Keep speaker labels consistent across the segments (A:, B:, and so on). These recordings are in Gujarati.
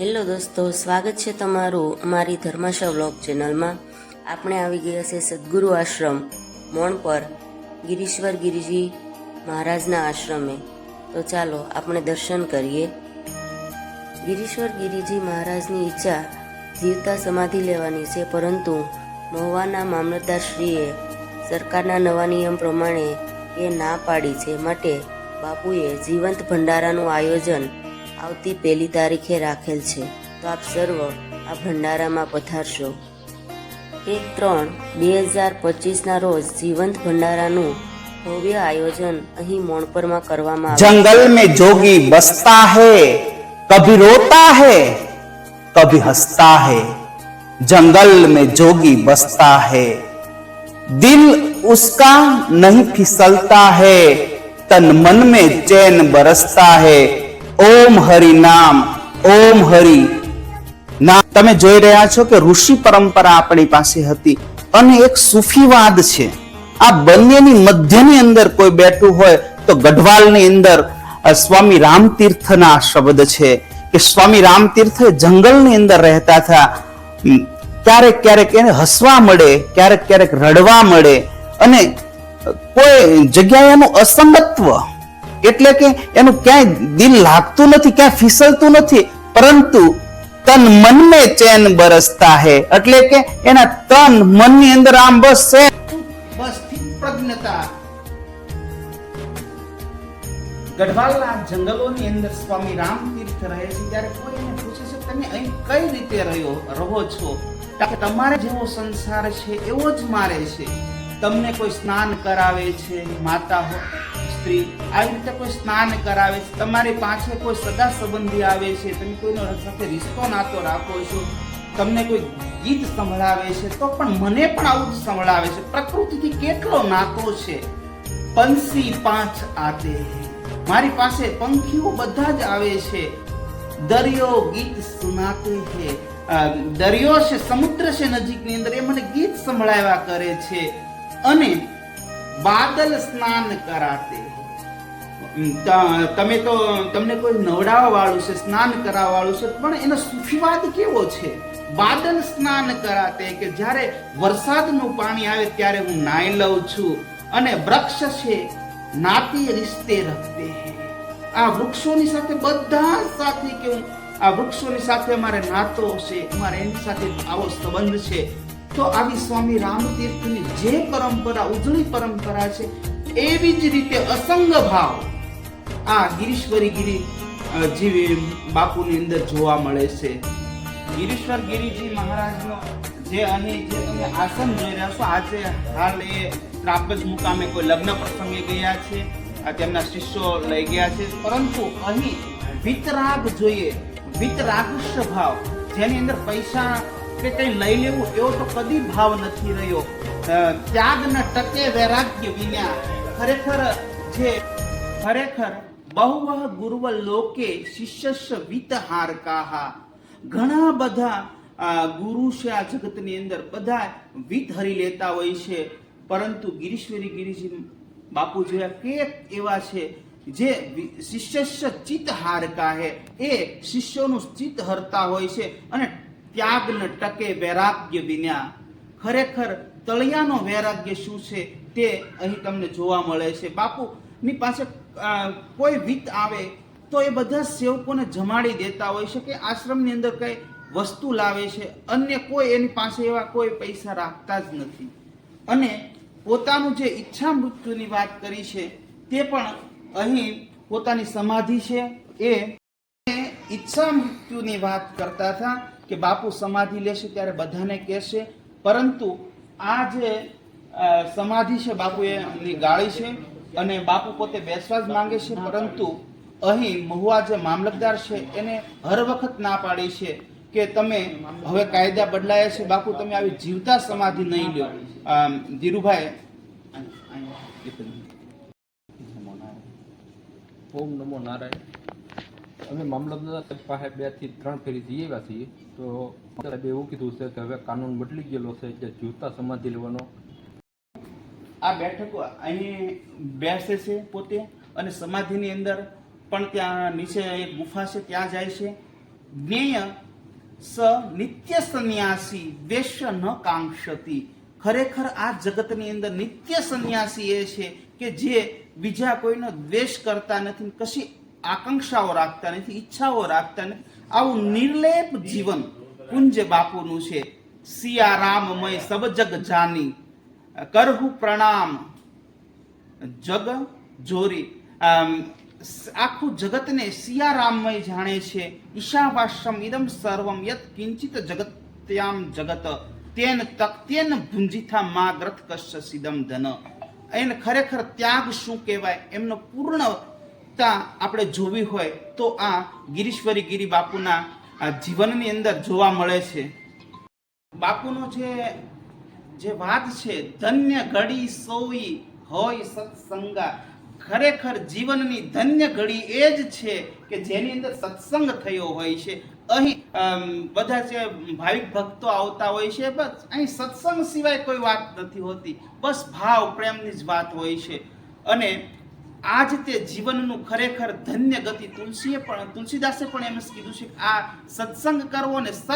A: હેલો દોસ્તો, સ્વાગત છે તમારું અમારી ધર્માશા વ્લોગ ચેનલમાં. આપણે આવી ગયા છે સદગુરુ આશ્રમ, મોણ પર, ગિરીશ્વર ગિરિજી મહારાજના આશ્રમે. તો ચાલો, આપણે દર્શન કરીએ. ગિરીશ્વર ગિરિજી મહારાજની ઈચ્છા જીવતા સમાધિ લેવાની છે, પરંતુ મહુવાના મામલતદારશ્રીએ સરકારના નવા નિયમ પ્રમાણે એ ના પાડી છે. માટે બાપુએ જીવંત ભંડારાનું આયોજન આવતી પહેલી તારીખે રાખેલ છે તો આપ સર્વ આ ભંડારામાં પધારશો એક ત્રણ બે હજાર પચીસના રોજ જીવંત ભંડારાનું ભવ્ય આયોજન અહીં મોણપરમાં કરવામાં આવે
B: जंगल में जोगी बसता है कभी रोता है कभी हंसता है जंगल में जोगी बसता है दिल उसका नहीं फिसलता है तन मन में चैन बरसता है ઓમ હરિ નામ, ઓમ હરિ ના તમે જોઈ રહ્યા છો કે ઋષિ પરંપરા આપણી પાસે હતી અને એક સૂફીવાદ છે. આ બંનેની મધ્યની અંદર કોઈ બેઠું હોય તો ગઢવાલની અંદર સ્વામી રામતીર્થના શબ્દ છે કે સ્વામી રામતીર્થ જંગલની અંદર રહેતા હતા. ક્યારેક ક્યારેક એને હસવા મળે, ક્યારેક ક્યારેક રડવા મળે અને કોઈ જગ્યાએ એનું અસંગત્વ એટલે કે એનું ક્યાંય દિલ લાગતું નથી, ક્યાંય ફિસલતું નથી, પરંતુ તન મન મે ચેન બરસતા હે. એટલે કે એના તન મનની અંદર આમ બસ છે. બસ પ્રજ્ઞતા. ગઢવાલના જંગલોની અંદર સ્વામી રામતીર્થ રહે છે, ત્યારે કોઈ એને પૂછે છે, તમે અહીં કઈ રીતે રહ્યો, રહો છો? કે તમારે જેવો સંસાર છે, એવો જ મારે છે. તમને કોઈ સ્નાન કરાવે છે, માતા હો સ્ત્રી આવી રીતે કોઈ સ્નાન કરાવે છે, તમારી પાસે કોઈ સગા સંબંધી આવે છે, તમે કોઈનો સાથે રિશ્તો નાતો રાખો છો, તમને કોઈ ગીત સંભળાવે છે, તો પણ મને પણ આવું જ સંભળાવે છે. પ્રકૃતિથી કેટલો નાતો છે? પંછી પાંચ આતે. મારી પાસે પંખીઓ બધા જ આવે છે. દરિયો ગીત સુનાતે છે. દરિયો છે, સમુદ્ર છે નજીકની અંદર, એ મને ગીત સંભળાવ્યા કરે છે. અને બાદલ સ્નાન કરાતે. તમે તો, તમને કોઈ નવડાવવા વાળું છે, સ્નાન કરાવવા વાળું છે, પણ એનો સુફીવાદ કેવો છે? બાદલ સ્નાન કરાતે કે જ્યારે વરસાદનું પાણી આવે ત્યારે હું નાઈ લઉં છું અને વૃક્ષ છે, નાતી રિશ્તે રખતે આ વૃક્ષોની સાથે બધા સાથે કે હું, આ વૃક્ષોની સાથે અમારે નાતો છે અમારે એની સાથે આવો સંબંધ છે. તો આવી સ્વામી રામતીર્થની જે પરંપરા, ઉજળી પરંપરા છે એવી જ રીતે અસંગ ભાવ આ ગિરીશ્વરી ગિરી અ, બાપુની અંદર જોવા મળે છે. ગિરીશ્વર ગિરીજી મહારાજનો જે અહીં જે તમે આસન જોઈ રહ્યા છો આજે હાલ એ ત્રાપજ મુકામે કોઈ લગ્ન પ્રસંગે ગયા છે તેમના શિષ્યો લઈ ગયા છે. પરંતુ અહીં વિતરાગ જોઈએ વિતરાગુષ્ય ભાવ જેની અંદર પૈસા કે કંઈ લઈ લેવું એવો તો કદી ભાવ નથી રહ્યો. ત્યાગ ન ટકે વૈરાગ્ય વિના ખરેખર જે ખરેખર બહુવહ ગુરુવ લોકે શિષ્યસ્ય વિતહાર કાહા ઘણા બધા ગુરુ છે આ જગતની અંદર, બધા વિત હરી લેતા હોય છે. પરંતુ ગિરીશ્વરી ગિરીજી બાપુ જોયા કે એવા છે જે શિષ્યશ્ય ચિત્ત હારકા હે એ શિષ્યોનું ચિત્ત હરતા હોય છે અને ત્યાગ ન ટકે વૈરાગ્ય વિના. ખરેખર તળિયાનો વૈરાગ્ય શું છે તે અહીં તમને જોવા મળે છે. બાપુની પાસે કોઈ વિત આવે તો એ બધા સેવકોને જમાડી દેતા હોય છે કે આશ્રમની અંદર કઈ વસ્તુ લાવે છે. અન્ય કોઈ એની પાસે એવા કોઈ પૈસા રાખતા જ નથી. અને પોતાનું જે ઈચ્છા મૃત્યુની વાત કરી છે તે પણ અહીં પોતાની સમાધિ છે. એ ઈચ્છા મૃત્યુની વાત કરતા હતા કે બાપુ સમાધિ લેશે ત્યારે બધાને કહેશે. પરંતુ આ જે સમાધિ છે બાપુ એની ગાળી છે અને બાપુ પોતે બેસવા જ માંગે છે, પરંતુ અહીં મહુવા જે મામલતદાર છે એને હર વખત ના પાડી છે કે તમે હવે કાયદા બદલાયા છે બાપુ, તમે આવી જીવતા સમાધિ નહીં લો ધીરુભાઈ.
C: ઓમ નમો નારાયણ અમે મામલતદાર પાસે બેથી ત્રણ ફેરી જઈ આવ્યા છીએ તો સાહેબે એવું કીધું છે કે હવે કાનૂન બદલી ગયેલો છે કે જીવતા સમાધિ લેવાનો.
B: આ બેઠકો અહીં બેસે છે પોતે અને સમાધિની અંદર પણ ત્યાં નીચે એક ગુફા છે, ત્યાં જાય છે. જ્ઞેય સ નિત્ય સંન્યાસી દેશ ન કાંક્ષતી. ખરેખર આ જગતની અંદર નિત્ય સંન્યાસી એ છે કે જે બીજા કોઈનો દ્વેષ કરતા નથી કશી આકાંક્ષાઓ રાખતા નથી, ઈચ્છાઓ રાખતા નથી. આવું નિર્લેપ જીવન કુંજ બાપુનું છે. સિયા રામમય સબ જાની. કરહુ પ્રણામ. જગ જોરી. આખું જગતને સિયારામમય જાણે છે. ઈશાવાસ્યમ ઇદમ સર્વમ યત કિંચિત જગત્યામ જગત. તેન તક્તેન ભુંજિથા મા ગ્રથ કશ્ય સિદમ ધન. એને ખરેખર ત્યાગ શું કહેવાય? એમનો પૂર્ણતા આપણે જોવી હોય તો આ ગિરીશ્વરી ગિરી બાપુના જીવનની અંદર જોવા મળે છે. બાપુનો જે જે વાત છે, ધન્ય ઘડી સોઈ હોય સત્સંગા ખરેખર જીવનની ધન્ય ઘડી એ જ છે કે જેની અંદર સત્સંગ થયો હોય છે. અહીં બધા જે ભાવિક ભક્તો આવતા હોય છે, બસ, અહીં સત્સંગ સિવાય કોઈ વાત નથી હોતી. બસ ભાવ પ્રેમની જ વાત હોય છે. અને આ જ તે જીવનનું ખરેખર ધન્ય ગતિ તુલસીએ પણ, તુલસીદાસે પણ એમ કીધું છે કે આ સત્સંગ કરવો ને સત,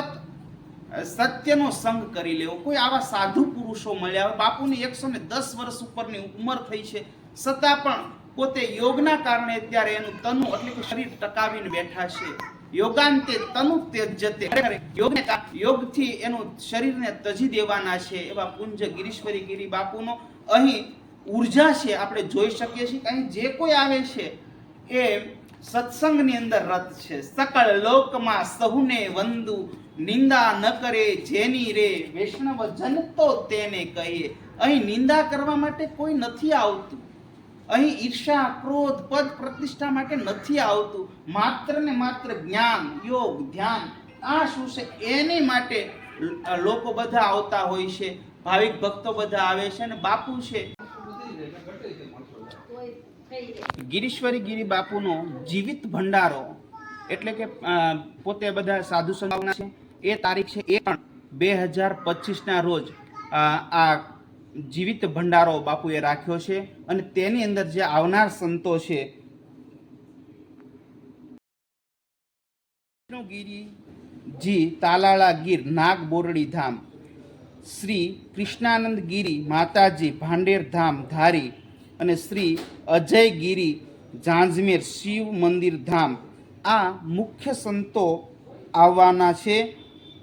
B: સત્યનો સંગ કરી લેવો. કોઈ આવા સાધુ પુરુષો મળ્યા બાપુની એકસો ને દસ વર્ષ ઉપરની ઉંમર થઈ છે, છતાં પણ પોતે યોગના કારણે અત્યારે એનું તનુ એટલે કે શરીર ટકાવીને બેઠા છે. યોગાંતે તનુ ખરેખર યોગને યોગથી એનું શરીરને તજી દેવાના છે એવા પુંજ ગિરીશ્વરી ગિરી બાપુનો અહીં ઊર્જા છે આપણે જોઈ શકીએ છીએ અહીં જે કોઈ આવે છે એ સત્સંગની અંદર રત છે. સકળ લોકમાં સહુને વંદુ, નિંદા ન કરે, જેની રે વૈષ્ણવ જન તો તેને કહીએ અહીં નિંદા કરવા માટે કોઈ નથી આવતું. અહીં ઈર્ષા ક્રોધ, પદ પ્રતિષ્ઠા માટે નથી આવતું. માત્ર ને માત્ર જ્ઞાન, યોગ, ધ્યાન, આ શું છે? એની માટે લોકો બધા આવતા હોય છે. ભાવિક ભક્તો બધા આવે છે અને બાપુ છે. ગિરીશ્વરી ગિરી બાપુનો જીવિત ભંડારો એટલે કે પોતે બધા સાધુ સંભાવના છે. એ તારીખ છે એ પણ બે હજાર પચીસના રોજ આ જીવિત ભંડારો બાપુએ રાખ્યો છે અને તેની અંદર જે આવનાર સંતો છે ગિરીજી તાલાળા ગીર, નાગ બોરડી ધામ, શ્રી કૃષ્ણાનંદ ગિરી, માતાજી, ભાંડેર ધામ, ધારી અને શ્રી અજય ગિરી જાંજમેર શિવ મંદિર ધામ આ મુખ્ય સંતો આવવાના છે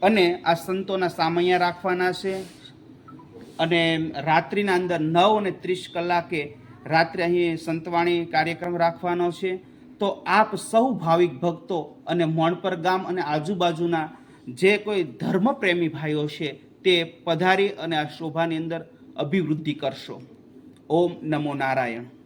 B: અને આ સંતોના સામૈયા રાખવાના છે. અને રાત્રિના અંદર નવ અને ત્રીસ કલાકે રાત્રે અહીં સંતવાણી કાર્યક્રમ રાખવાનો છે. તો આપ સૌ ભાવિક ભક્તો અને મોણપર ગામ અને આજુબાજુના જે કોઈ ધર્મપ્રેમી ભાઈઓ છે તે પધારી અને આ શોભાની અંદર અભિવૃદ્ધિ કરશો. ઓમ નમો નારાયણ